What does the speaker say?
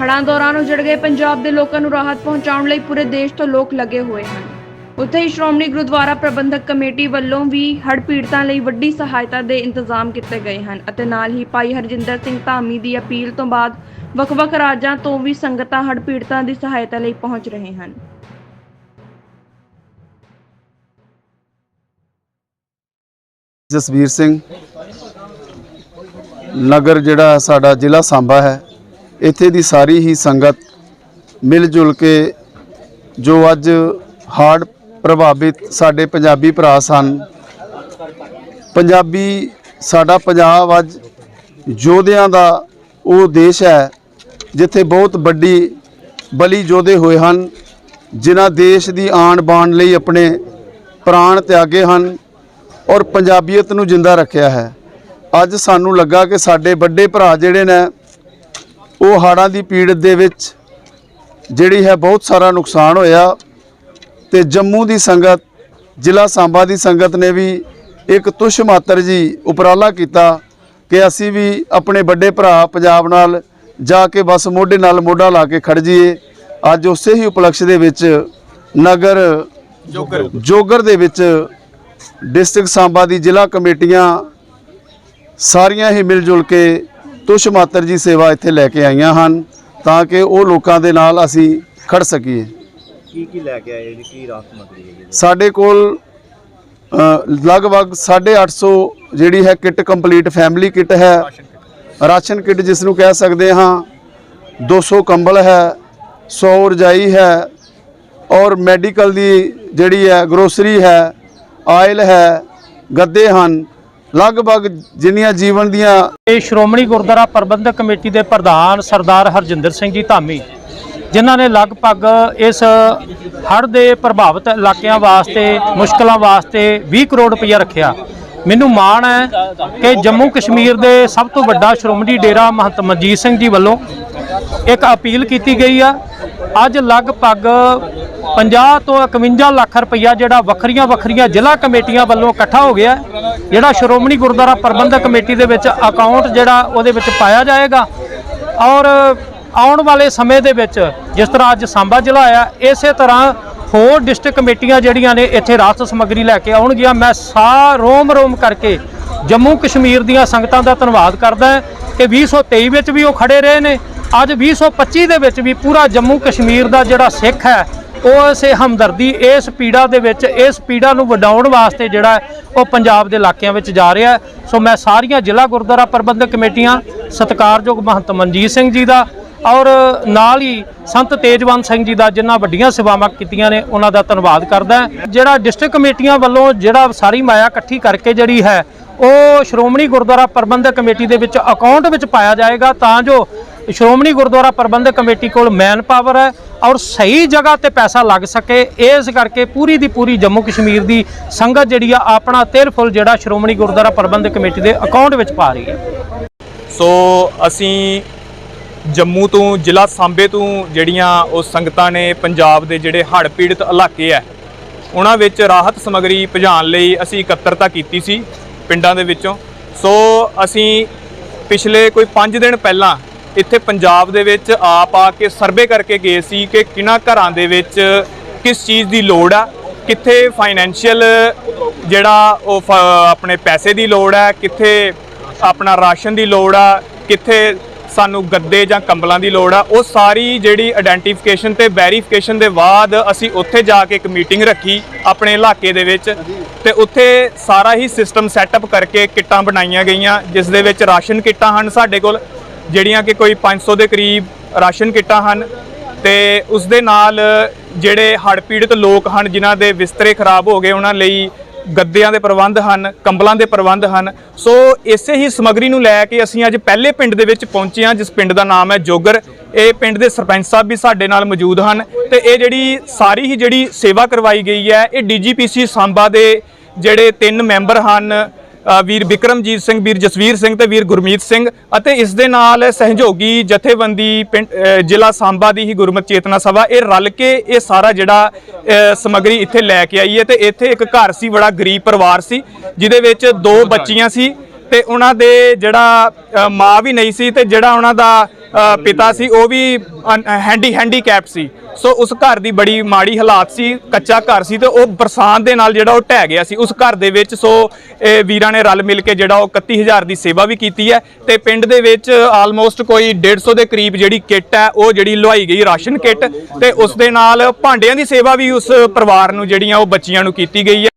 ਹੜ੍ਹਾਂ ਦੌਰਾਨ ਉਜੜ ਗਏ। ਪੰਜਾਬ ਦੇ ਲੋਕਾਂ ਨੂੰ ਰਾਹਤ ਪਹੁੰਚਾਉਣ ਲਈ ਪੂਰੇ ਦੇਸ਼ ਤੋਂ ਲੋਕ ਲੱਗੇ ਹੋਏ ਹਨ। ਉੱਥੇ ਹੀ ਸ਼੍ਰੋਮਣੀ ਗੁਰਦੁਆਰਾ ਪ੍ਰਬੰਧਕ ਕਮੇਟੀ ਵੱਲੋਂ ਵੀ ਹੜ੍ਹ ਪੀੜਤਾਂ ਲਈ ਵੱਡੀ ਸਹਾਇਤਾ ਦੇ ਇੰਤਜ਼ਾਮ ਕੀਤੇ ਗਏ ਹਨ ਅਤੇ ਨਾਲ ਹੀ ਭਾਈ ਹਰਜਿੰਦਰ ਸਿੰਘ ਧਾਮੀ ਦੀ ਅਪੀਲ ਤੋਂ ਬਾਅਦ ਵੱਖ-ਵੱਖ ਰਾਜਾਂ ਤੋਂ ਵੀ ਸੰਗਤਾਂ ਹੜ੍ਹ ਪੀੜਤਾਂ ਦੀ ਸਹਾਇਤਾ ਲਈ ਪਹੁੰਚ ਰਹੇ ਹਨ। ਜਸਵੀਰ ਸਿੰਘ, ਨਗਰ ਜਿਹੜਾ ਸਾਡਾ ਜ਼ਿਲ੍ਹਾ ਸਾਂਬਾ ਹੈ ਇੱਥੇ ਦੀ ਸਾਰੀ ਹੀ ਸੰਗਤ ਮਿਲ ਜੁਲ ਕੇ ਜੋ ਅੱਜ ਹਾਰਡ ਪ੍ਰਭਾਵਿਤ ਸਾਡੇ ਪੰਜਾਬੀ ਭਰਾ ਸਨ। ਪੰਜਾਬੀ ਸਾਡਾ ਪੰਜਾਬ ਅੱਜ ਯੋਧਿਆਂ ਦਾ ਉਹ ਦੇਸ਼ ਹੈ ਜਿੱਥੇ ਬਹੁਤ ਵੱਡੀ ਬਲੀ ਯੋਧੇ ਹੋਏ ਹਨ, ਜਿਨ੍ਹਾਂ ਦੇਸ਼ ਦੀ ਆਣ ਬਾਣ ਲਈ ਆਪਣੇ ਪ੍ਰਾਣ ਤਿਆਗੇ ਹਨ ਔਰ ਪੰਜਾਬੀਅਤ ਨੂੰ ਜਿੰਦਾ ਰੱਖਿਆ ਹੈ। ਅੱਜ ਸਾਨੂੰ ਲੱਗਾ ਕਿ ਸਾਡੇ ਵੱਡੇ ਭਰਾ ਜਿਹੜੇ ਨੇ ਉਹ ਹਾੜਾਂ ਦੀ ਪੀੜਤ ਦੇ ਵਿੱਚ ਜਿਹੜੀ ਹੈ ਬਹੁਤ ਸਾਰਾ ਨੁਕਸਾਨ ਹੋਇਆ ਤੇ ਜੰਮੂ ਦੀ ਸੰਗਤ ਜ਼ਿਲ੍ਹਾ ਸਾਂਬਾ ਦੀ ਸੰਗਤ ਨੇ ਵੀ ਇੱਕ ਤੁਸ਼ ਮਾਤਰ ਜੀ ਉਪਰਾਲਾ ਕੀਤਾ ਕਿ ਅਸੀਂ ਵੀ ਆਪਣੇ ਵੱਡੇ ਭਰਾ ਪੰਜਾਬ ਨਾਲ ਜਾ ਕੇ ਬਸ ਮੋਢੇ ਨਾਲ ਮੋਢਾ ਲਾ ਕੇ ਖੜ ਜਾਈਏ। ਅੱਜ ਉਸੇ ਹੀ ਉਪਲਕਸ਼ ਦੇ ਵਿੱਚ ਨਗਰ ਜੋਗਰ। ਜੋਗਰ ਦੇ ਵਿੱਚ ਡਿਸਟ੍ਰਿਕਟ ਸਾਂਬਾ ਦੀ ਜ਼ਿਲ੍ਹਾ ਕਮੇਟੀਆਂ ਸਾਰੀਆਂ ਹੀ ਮਿਲ ਜੁਲ ਕੇ ਤੁਸ਼ ਮਾਤਰ ਜੀ ਸੇਵਾ ਇੱਥੇ ਲੈ ਕੇ ਆਈਆਂ ਹਨ ਤਾਂ ਕਿ ਉਹ ਲੋਕਾਂ ਦੇ ਨਾਲ ਅਸੀਂ ਖੜ ਸਕੀਏ। ਕੀ ਕੀ ਲੈ ਕੇ ਆਏ ਜੀ? ਕੀ ਰਾਤ ਸਮੱਗਰੀ ਹੈ ਜੀ? ਸਾਡੇ ਕੋਲ ਲਗਭਗ 850 ਜਿਹੜੀ ਹੈ ਕਿੱਟ ਕੰਪਲੀਟ ਫੈਮਿਲੀ ਕਿੱਟ ਹੈ। Ration kit. ਜਿਸ ਨੂੰ ਕਹਿ ਸਕਦੇ ਹਾਂ 200 ਕੰਬਲ ਹੈ 100 ਰਜਾਈ ਹੈ ਔਰ ਮੈਡੀਕਲ ਦੀ ਜਿਹੜੀ ਹੈ ਗਰੋਸਰੀ ਹੈ ਆਇਲ ਹੈ ਗੱਦੇ ਹਨ। ਲਗਭਗ ਜਿੰਨੀਆਂ ਜੀਵਨ ਦੀਆਂ ਇਹ ਸ਼੍ਰੋਮਣੀ ਗੁਰਦੁਆਰਾ ਪ੍ਰਬੰਧਕ ਕਮੇਟੀ ਦੇ ਪ੍ਰਧਾਨ ਸਰਦਾਰ ਹਰਜਿੰਦਰ ਸਿੰਘ ਜੀ ਧਾਮੀ, ਜਿਨ੍ਹਾਂ ਨੇ ਲਗਭਗ ਇਸ ਹੜ੍ਹ ਦੇ ਪ੍ਰਭਾਵਿਤ ਇਲਾਕਿਆਂ ਵਾਸਤੇ, ਮੁਸ਼ਕਲਾਂ ਵਾਸਤੇ 20 ਕਰੋੜ ਰੁਪਇਆ ਰੱਖਿਆ। ਮੈਨੂੰ ਮਾਣ ਹੈ ਕਿ ਜੰਮੂ ਕਸ਼ਮੀਰ ਦੇ ਸਭ ਤੋਂ ਵੱਡਾ ਸ਼੍ਰੋਮਣੀ ਡੇਰਾ ਮਹੰਤ ਮਨਜੀਤ ਸਿੰਘ ਜੀ ਵੱਲੋਂ ਇੱਕ ਅਪੀਲ ਕੀਤੀ ਗਈ ਆ। ਅੱਜ ਲਗਭਗ 50 ਤੋਂ 51 ਲੱਖ ਰੁਪਈਆ ਜਿਹੜਾ ਵੱਖਰੀਆਂ ਵੱਖਰੀਆਂ ਜ਼ਿਲ੍ਹਾ ਕਮੇਟੀਆਂ ਵੱਲੋਂ ਇਕੱਠਾ ਹੋ ਗਿਆ। ਜਿਹੜਾ ਸ਼੍ਰੋਮਣੀ ਗੁਰਦੁਆਰਾ ਪ੍ਰਬੰਧਕ ਕਮੇਟੀ ਦੇ ਵਿੱਚ ਅਕਾਊਂਟ ਜਿਹੜਾ ਉਹਦੇ ਵਿੱਚ ਪਾਇਆ ਜਾਏਗਾ। ਔਰ ਆਉਣ ਵਾਲੇ ਸਮੇਂ ਦੇ ਵਿੱਚ ਜਿਸ ਤਰ੍ਹਾਂ ਅੱਜ ਸਾਂਬਾ ਜ਼ਿਲ੍ਹਾ ਆਇਆ ਇਸੇ ਤਰ੍ਹਾਂ ਹੋਰ ਡਿਸਟ੍ਰਿਕਟ ਕਮੇਟੀਆਂ ਜਿਹੜੀਆਂ ਨੇ ਇੱਥੇ ਰਾਹਤ ਸਮੱਗਰੀ ਲੈ ਕੇ ਆਉਣਗੀਆਂ। ਮੈਂ ਸਾ ਰੋਮ ਰੋਮ ਕਰਕੇ ਜੰਮੂ ਕਸ਼ਮੀਰ ਦੀਆਂ ਸੰਗਤਾਂ ਦਾ ਧੰਨਵਾਦ ਕਰਦਾ ਹਾਂ ਕਿ 2023 ਵਿੱਚ ਵੀ ਉਹ ਖੜੇ ਰਹੇ ਨੇ। ਅੱਜ 2025 ਦੇ ਵਿੱਚ ਵੀ ਪੂਰਾ ਜੰਮੂ ਕਸ਼ਮੀਰ ਦਾ ਜਿਹੜਾ ਸਿੱਖ ਹੈ ਉਹ ਇਸੇ ਹਮਦਰਦੀ ਇਸ ਪੀੜਾ ਦੇ ਵਿੱਚ, ਇਸ ਪੀੜਾ ਨੂੰ ਵਡਾਉਣ ਵਾਸਤੇ ਜਿਹੜਾ ਉਹ ਪੰਜਾਬ ਦੇ ਇਲਾਕਿਆਂ ਵਿੱਚ ਜਾ ਰਿਹਾ ਸੋ ਮੈਂ ਸਾਰੀਆਂ ਜ਼ਿਲ੍ਹਾ ਗੁਰਦੁਆਰਾ ਪ੍ਰਬੰਧਕ ਕਮੇਟੀਆਂ, ਸਤਿਕਾਰਯੋਗ ਮਹੰਤ ਮਨਜੀਤ ਸਿੰਘ ਜੀ ਦਾ ਔਰ ਨਾਲ ਹੀ ਸੰਤ ਤੇਜਵੰਤ ਸਿੰਘ ਜੀ ਦਾ ਜਿਨ੍ਹਾਂ ਵੱਡੀਆਂ ਸੇਵਾਵਾਂ ਕੀਤੀਆਂ ਨੇ, ਉਹਨਾਂ ਦਾ ਧੰਨਵਾਦ ਕਰਦਾ ਜਿਹੜਾ ਡਿਸਟ੍ਰਿਕਟ ਕਮੇਟੀਆਂ ਵੱਲੋਂ ਜਿਹੜਾ ਸਾਰੀ ਮਾਇਆ ਇਕੱਠੀ ਕਰਕੇ ਜਿਹੜੀ ਹੈ, ਉਹ ਸ਼੍ਰੋਮਣੀ ਗੁਰਦੁਆਰਾ ਪ੍ਰਬੰਧਕ ਕਮੇਟੀ ਦੇ ਵਿੱਚ ਅਕਾਊਂਟ ਵਿੱਚ ਪਾਇਆ ਜਾਏਗਾ। ਤਾਂ ਜੋ ਸ਼੍ਰੋਮਣੀ ਗੁਰਦੁਆਰਾ ਪ੍ਰਬੰਧਕ ਕਮੇਟੀ ਕੋਲ ਮੈਨ ਪਾਵਰ ਹੈ ਔਰ ਸਹੀ ਜਗ੍ਹਾ ਤੇ ਪੈਸਾ ਲੱਗ ਸਕੇ, ਇਸ ਕਰਕੇ ਪੂਰੀ ਦੀ ਪੂਰੀ ਜੰਮੂ ਕਸ਼ਮੀਰ ਦੀ ਸੰਗਤ ਜਿਹੜੀ ਆ ਆਪਣਾ ਤਿਲ ਫੁੱਲ ਜਿਹੜਾ ਸ਼੍ਰੋਮਣੀ ਗੁਰਦੁਆਰਾ ਪ੍ਰਬੰਧਕ ਕਮੇਟੀ ਦੇ ਅਕਾਊਂਟ ਵਿੱਚ ਪਾ ਰਹੀ ਹੈ। ਸੋ ਅਸੀਂ ਜੰਮੂ ਤੋਂ ਜ਼ਿਲ੍ਹਾ ਸਾਂਬੇ ਤੋਂ ਜਿਹੜੀਆਂ ਉਹ ਸੰਗਤਾਂ ਨੇ ਪੰਜਾਬ ਦੇ ਜਿਹੜੇ ਹੜ੍ਹ ਪੀੜਤ ਇਲਾਕੇ ਆ, ਉਹਨਾਂ ਵਿੱਚ ਰਾਹਤ ਸਮੱਗਰੀ ਪਹੁੰਚਾਉਣ ਲਈ ਅਸੀਂ ਇਕੱਤਰਤਾ ਕੀਤੀ ਸੀ ਪਿੰਡਾਂ ਦੇ ਵਿੱਚੋਂ। ਸੋ ਅਸੀਂ ਪਿਛਲੇ ਕੋਈ 5 ਦਿਨ ਪਹਿਲਾਂ ਇੱਥੇ ਪੰਜਾਬ ਦੇ ਵਿੱਚ ਆਪ ਆ ਕੇ ਸਰਵੇ ਕਰਕੇ ਗਏ ਸੀ ਕਿ ਕਿਹਨਾਂ ਘਰਾਂ ਦੇ ਵਿੱਚ ਕਿਸ ਚੀਜ਼ ਦੀ ਲੋੜ ਆ, ਕਿੱਥੇ ਫਾਈਨੈਂਸ਼ੀਅਲ ਜਿਹੜਾ ਉਹ ਫ- ਆਪਣੇ ਪੈਸੇ ਦੀ ਲੋੜ ਹੈ ਕਿੱਥੇ ਆਪਣਾ ਰਾਸ਼ਨ ਦੀ ਲੋੜ ਆ, ਕਿੱਥੇ ਸਾਨੂੰ ਗੱਦੇ ਜਾਂ ਕੰਬਲਾਂ ਦੀ ਲੋੜ ਆ, ਉਹ ਸਾਰੀ ਜਿਹੜੀ ਆਇਡੈਂਟੀਫਿਕੇਸ਼ਨ ਤੇ ਵੈਰੀਫਿਕੇਸ਼ਨ ਦੇ ਬਾਅਦ ਅਸੀਂ ਉੱਥੇ ਜਾ ਕੇ ਇੱਕ ਮੀਟਿੰਗ ਰੱਖੀ ਆਪਣੇ ਇਲਾਕੇ ਦੇ ਵਿੱਚ ਤੇ ਉੱਥੇ ਸਾਰਾ ਹੀ ਸਿਸਟਮ ਸੈਟਅਪ ਕਰਕੇ ਕਿੱਟਾਂ ਬਣਾਈਆਂ ਗਈਆਂ, ਜਿਸ ਦੇ ਵਿੱਚ ਰਾਸ਼ਨ ਕਿੱਟਾਂ ਹਨ ਸਾਡੇ ਕੋਲ ਜਿਹੜੀਆਂ ਕਿ ਕੋਈ 500 ਦੇ ਕਰੀਬ ਰਾਸ਼ਨ ਕਿੱਟਾਂ ਹਨ ਤੇ ਉਸ ਦੇ ਨਾਲ ਜਿਹੜੇ ਹੜ੍ਹ ਪੀੜਤ ਲੋਕ ਹਨ, ਜਿਨ੍ਹਾਂ ਦੇ ਬਿਸਤਰੇ ਖਰਾਬ ਹੋ ਗਏ, ਉਹਨਾਂ ਲਈ ਗੱਦਿਆਂ ਦੇ ਪ੍ਰਬੰਧ ਹਨ, ਕੰਬਲਾਂ ਦੇ ਪ੍ਰਬੰਧ ਹਨ। ਸੋ ਇਸੇ ਹੀ ਸਮੱਗਰੀ ਨੂੰ ਲੈ ਕੇ ਅਸੀਂ ਅੱਜ ਪਹਿਲੇ ਪਿੰਡ ਦੇ ਵਿੱਚ ਪਹੁੰਚੇ ਹਾਂ, ਜਿਸ ਪਿੰਡ ਦਾ ਨਾਮ ਹੈ ਜੋਗਰ। ਇਹ ਪਿੰਡ ਦੇ ਸਰਪੰਚ ਸਾਹਿਬ ਵੀ ਸਾਡੇ ਨਾਲ ਮੌਜੂਦ ਹਨ ਤੇ ਇਹ ਜਿਹੜੀ ਸਾਰੀ ਹੀ ਜਿਹੜੀ ਸੇਵਾ ਕਰਵਾਈ ਗਈ ਹੈ, ਇਹ ਡੀਜੀਪੀਸੀ ਸਾਂਬਾ ਦੇ ਜਿਹੜੇ ਤਿੰਨ ਮੈਂਬਰ ਹਨ ਵੀਰ ਵਿਕਰਮਜੀਤ ਸਿੰਘ ਵੀਰ ਜਸਵੀਰ ਸਿੰਘ ਤੇ ਵੀਰ ਗੁਰਮੀਤ ਸਿੰਘ ਅਤੇ ਇਸ ਦੇ ਨਾਲ ਸਹਿਯੋਗੀ ਜਥੇਬੰਦੀ ਪਿੰਡ ਜ਼ਿਲ੍ਹਾ ਸਾਂਬਾ ਦੀ ਹੀ ਗੁਰਮਤ ਚੇਤਨਾ ਸਭਾ ਇਹ ਰਲ ਕੇ ਇਹ ਸਾਰਾ ਜਿਹੜਾ ਅ, ਸਮੱਗਰੀ ਇੱਥੇ ਲੈ ਕੇ ਆਈ ਹੈ ਤੇ ਇੱਥੇ ਇੱਕ ਘਰ ਸੀ ਬੜਾ ਗਰੀਬ ਪਰਿਵਾਰ ਸੀ ਜਿਹਦੇ ਵਿੱਚ ਦੋ ਬੱਚੀਆਂ ਸੀ ਤੇ ਉਹਨਾਂ ਦੇ ਜਿਹੜਾ ਮਾਂ ਵੀ ਨਹੀਂ ਸੀ ਤੇ ਜਿਹੜਾ ਉਹਨਾਂ ਦਾ ਪਿਤਾ ਸੀ, ਉਹ ਵੀ ਹੈਂਡੀ ਹੈਂਡੀਕੈਪ ਸੀ। ਸੋ ਉਸ ਘਰ ਦੀ ਬੜੀ ਮਾੜੀ ਹਾਲਾਤ ਸੀ, ਕੱਚਾ ਘਰ ਸੀ ਤੇ ਉਹ ਬਰਸਾਤ ਦੇ ਨਾਲ ਜਿਹੜਾ ਉਹ ਢਹਿ ਗਿਆ ਸੀ। ਉਸ ਘਰ ਦੇ ਵਿੱਚ ਸੋ ਇਹ ਵੀਰਾਂ ਨੇ ਰਲ ਮਿਲ ਕੇ ਜਿਹੜਾ ਉਹ 31000 ਦੀ ਸੇਵਾ ਵੀ ਕੀਤੀ ਹੈ ਤੇ ਪਿੰਡ ਦੇ ਵਿੱਚ ਆਲਮੋਸਟ ਕੋਈ 150 ਦੇ ਕਰੀਬ ਜਿਹੜੀ ਕਿੱਟ ਹੈ, ਉਹ ਜਿਹੜੀ ਲਵਾਈ ਗਈ, ਰਾਸ਼ਨ ਕਿੱਟ ਤੇ ਉਸ ਦੇ ਨਾਲ ਭਾਂਡਿਆਂ ਦੀ ਸੇਵਾ ਵੀ ਉਸ ਪਰਿਵਾਰ ਨੂੰ, ਜਿਹੜੀਆਂ ਉਹ ਬੱਚੀਆਂ ਨੂੰ ਕੀਤੀ ਗਈ ਹੈ।